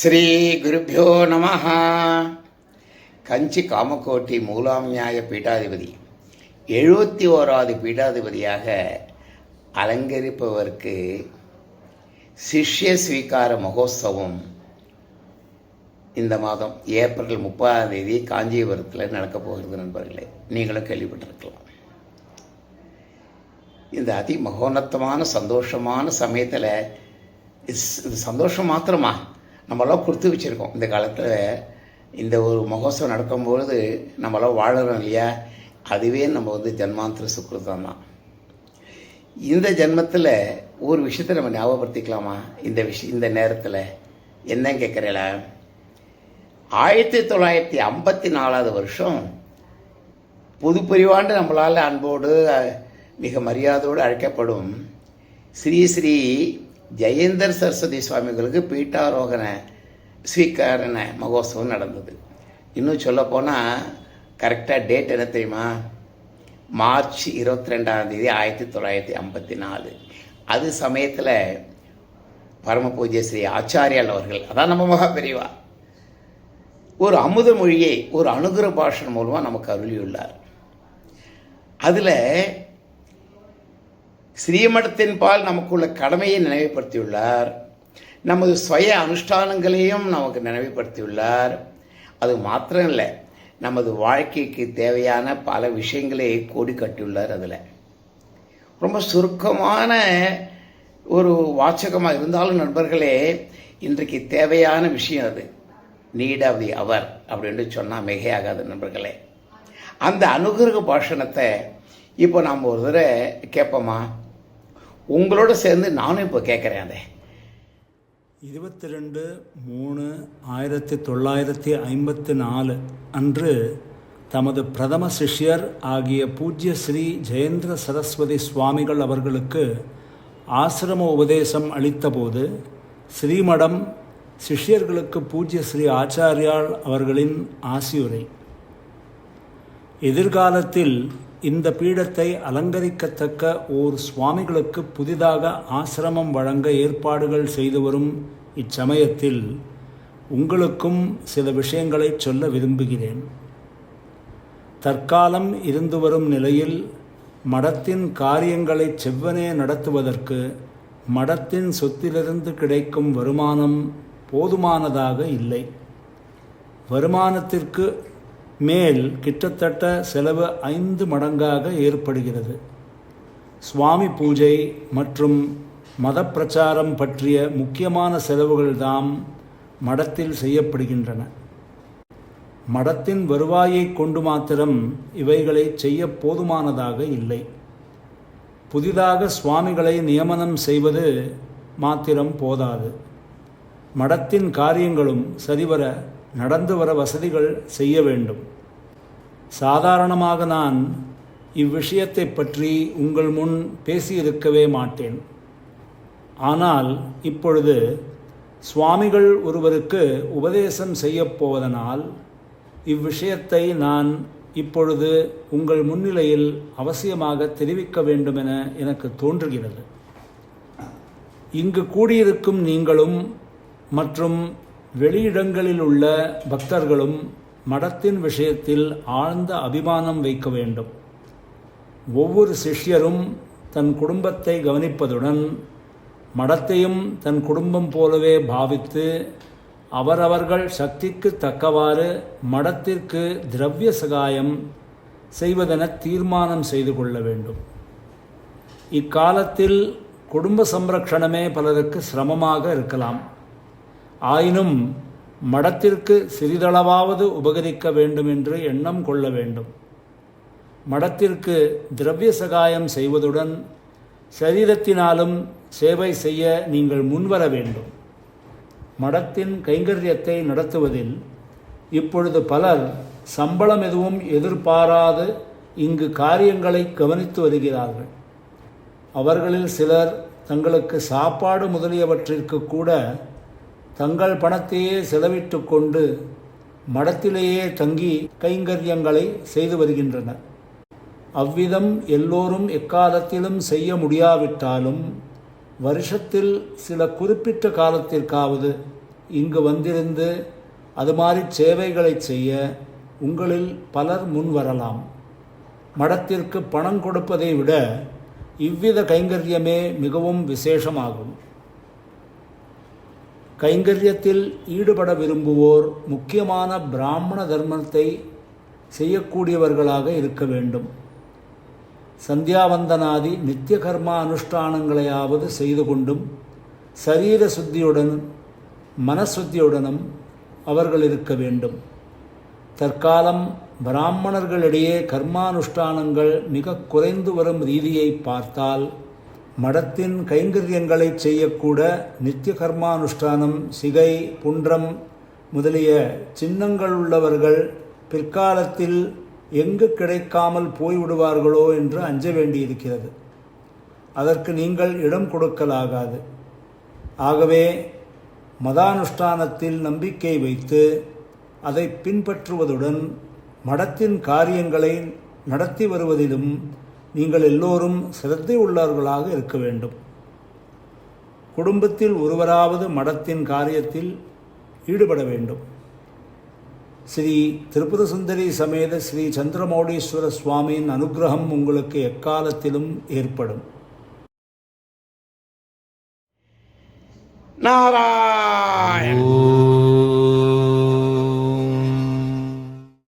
ஸ்ரீ ஸ்ரீகுருப்போ நம கஞ்சி காமக்கோட்டி மூலாம் நியாய பீட்டாதிபதி. எழுபத்தி ஓராவது பீட்டாதிபதியாக அலங்கரிப்பவருக்கு சிஷ்ய ஸ்வீகார மகோத்சவம் இந்த மாதம் ஏப்ரல் முப்பதாம் தேதி காஞ்சிபுரத்தில் நடக்கப் போகிறது நண்பர்களே. நீங்களும் கேள்விப்பட்டிருக்கலாம். இந்த அதி மகோன்னத்தமான சந்தோஷமான சமயத்தில் சந்தோஷம் மாத்திரமா? நம்மளாம் கொடுத்து வச்சுருக்கோம். இந்த காலத்தில் இந்த ஒரு மகோத்சவம் நடக்கும்பொழுது நம்மளாம் வாழறோம் இல்லையா? அதுவே நம்ம வந்து ஜன்மாந்திர சுக்கிருதம் தான். இந்த ஜென்மத்தில் ஒரு விஷயத்தை நம்ம ஞாபகப்படுத்திக்கலாமா? இந்த விஷயம் இந்த நேரத்தில் என்ன கேட்குறீங்களா ஆயிரத்தி தொள்ளாயிரத்தி ஐம்பத்தி நாலாவது வருஷம் பொது பிரிவாண்டு நம்மளால் அன்போடு மிக மரியாதையோடு அழைக்கப்படும் ஸ்ரீ ஸ்ரீ ஜெயேந்தர் சரஸ்வதி சுவாமிகளுக்கு பீட்டாரோகண ஸ்வீகாரண மகோத்சவம் நடந்தது. இன்னும் சொல்லப்போனால் கரெக்டாக டேட் என்ன தெரியுமா? மார்ச் இருபத்தி ரெண்டாம் தேதி ஆயிரத்தி தொள்ளாயிரத்தி ஐம்பத்தி நாலு. அது சமயத்தில் பரம பூஜ்ய ஸ்ரீ ஆச்சாரியால் அவர்கள் அதான் நம்ம மகா பெரியவா ஒரு அமுத மொழியை ஒரு அனுகிர பாஷன் மூலமாக நமக்கு அருளியுள்ளார். அதில் ஸ்ரீமடத்தின் பால் நமக்குள்ள கடமையை நினைவுபடுத்தியுள்ளார். நமது சுய அனுஷ்டானங்களையும் நமக்கு நினைவுபடுத்தியுள்ளார். அது மாத்திரம் இல்லை நமது வாழ்க்கைக்கு தேவையான பல விஷயங்களை கோடி கட்டியுள்ளார் அதில். ரொம்ப சுருக்கமான ஒரு வாச்சகமாக இருந்தாலும் நண்பர்களே இன்றைக்கு தேவையான விஷயம் அது. நீட் ஆஃப் தி அவர் அப்படின்னு சொன்னால் மிகையாகாது நண்பர்களே. அந்த அனுகிரக பாஷணத்தை இப்போ நாம் ஒரு தடவை கேட்போமா? உங்களோட சேர்ந்து நானும் இப்போ கேட்குறேன் அதை. இருபத்தி ரெண்டு மூணு ஆயிரத்தி தொள்ளாயிரத்தி ஐம்பத்தி நாலு அன்று தமது பிரதம சிஷ்யர் ஆகிய பூஜ்ய ஸ்ரீ ஜெயேந்திர சரஸ்வதி சுவாமிகள் அவர்களுக்கு ஆசிரம உபதேசம் அளித்தபோது ஸ்ரீமடம் சிஷ்யர்களுக்கு பூஜ்ய ஸ்ரீ ஆச்சாரியால் அவர்களின் ஆசியுரை. எதிர்காலத்தில் இந்த பீடத்தை அலங்கரிக்கத்தக்க ஓர் சுவாமிகளுக்கு புதிதாக ஆசிரமம் வழங்க ஏற்பாடுகள் செய்து வரும் இச்சமயத்தில் உங்களுக்கும் சில விஷயங்களை சொல்ல விரும்புகிறேன். தற்காலம் இருந்து வரும் நிலையில் மடத்தின் காரியங்களை செவ்வனே நடத்துவதற்கு மடத்தின் சொத்திலிருந்து கிடைக்கும் வருமானம் போதுமானதாக இல்லை. வருமானத்திற்கு மேல் கிட்டத்தட்ட செலவு ஐந்து மடங்காக ஏற்படுகிறது. சுவாமி பூஜை மற்றும் மத பிரச்சாரம் பற்றிய முக்கியமான செலவுகள்தாம் மடத்தில் செய்யப்படுகின்றன. மடத்தின் வருவாயை கொண்டு மாத்திரம் இவைகளை செய்ய போதுமானதாக இல்லை. புதிதாக சுவாமிகளை நியமனம் செய்வது மாத்திரம் போதாது. மடத்தின் காரியங்களும் சரிவர நடந்து வர வசதிகள் செய்ய வேண்டும். சாதாரணமாக நான் இவ்விஷயத்தை பற்றி உங்கள் முன் பேசியிருக்கவே மாட்டேன். ஆனால் இப்பொழுது சுவாமிகள் ஒருவருக்கு உபதேசம் செய்யப் போவதனால் இவ்விஷயத்தை நான் இப்பொழுது உங்கள் முன்னிலையில் அவசியமாக தெரிவிக்க வேண்டுமென எனக்கு தோன்றுகிறது. இங்கு கூடியிருக்கும் நீங்களும் மற்றும் வெளியிடங்களில் உள்ள பக்தர்களும் மடத்தின் விஷயத்தில் ஆழ்ந்த அபிமானம் வைக்க வேண்டும். ஒவ்வொரு சிஷ்யரும் தன் குடும்பத்தை கவனிப்பதுடன் மடத்தையும் தன் குடும்பம் போலவே பாவித்து அவரவர்கள் சக்திக்கு தக்கவாறு மடத்திற்கு திரவிய சகாயம் செய்வதென தீர்மானம் செய்து கொள்ள வேண்டும். இக்காலத்தில் குடும்ப சம்ரக்ஷணமே பலருக்கு சிரமமாக இருக்கலாம். ஆயினும் மடத்திற்கு சிறிதளவாவது உபகரிக்க வேண்டும் என்று எண்ணம் கொள்ள வேண்டும். மடத்திற்கு திரவிய சகாயம் செய்வதுடன் சரீரத்தினாலும் சேவை செய்ய நீங்கள் முன்வர வேண்டும். மடத்தின் கைங்கரியத்தை நடத்துவதில் இப்பொழுது பலர் சம்பளம் எதுவும் எதிர்பாராது இங்கு காரியங்களை கவனித்து வருகிறார்கள். அவர்களில் சிலர் தங்களுக்கு சாப்பாடு முதலியவற்றிற்கு கூட தங்கள் பணத்தையே செலவிட்டு கொண்டு மடத்திலேயே தங்கி கைங்கரியங்களை செய்து வருகின்றனர். அவ்விதம் எல்லோரும் எக்காலத்திலும் செய்ய முடியாவிட்டாலும் வருஷத்தில் சில குறிப்பிட்ட காலத்திற்காவது இங்கு வந்திருந்து அது மாதிரி சேவைகளை செய்ய உங்களில் பலர் முன் வரலாம் மடத்திற்கு பணம் கொடுப்பதை விட இவ்வித கைங்கரியமே மிகவும் விசேஷமாகும். கைங்கரியத்தில் ஈடுபட விரும்புவோர் முக்கியமான பிராமண தர்மத்தை செய்யக்கூடியவர்களாக இருக்க வேண்டும். சந்தியாவந்தனாதி நித்திய கர்மா அனுஷ்டானங்களையாவது செய்து கொண்டும் சரீர சுத்தியுடனும் மனசுத்தியுடனும் அவர்கள் இருக்க வேண்டும். தற்காலம் பிராமணர்களிடையே கர்மானுஷ்டானங்கள் மிக குறைந்து வரும் ரீதியை பார்த்தால் மடத்தின் கைங்கரியங்களை செய்யக்கூட நித்திய கர்மானுஷ்டானம் சிகை புன்றம் முதலிய சின்னங்கள் உள்ளவர்கள் பிற்காலத்தில் எங்கு கிடைக்காமல் போய்விடுவார்களோ என்று அஞ்ச வேண்டியிருக்கிறது. அதற்கு நீங்கள் இடம் கொடுக்கலாகாது. ஆகவே மதானுஷ்டானத்தில் நம்பிக்கை வைத்து அதை பின்பற்றுவதுடன் மடத்தின் காரியங்களை நடத்தி வருவதிலும் நீங்கள் எல்லோரும் சிரத்தை உள்ளவர்களாக இருக்க வேண்டும். குடும்பத்தில் ஒருவராவது மடத்தின் காரியத்தில் ஈடுபட வேண்டும். ஸ்ரீ திரிபுர சுந்தரி சமேத ஸ்ரீ சந்திரமௌடீஸ்வர சுவாமியின் அனுக்கிரகம் உங்களுக்கு எக்காலத்திலும் ஏற்படும். நாராயண!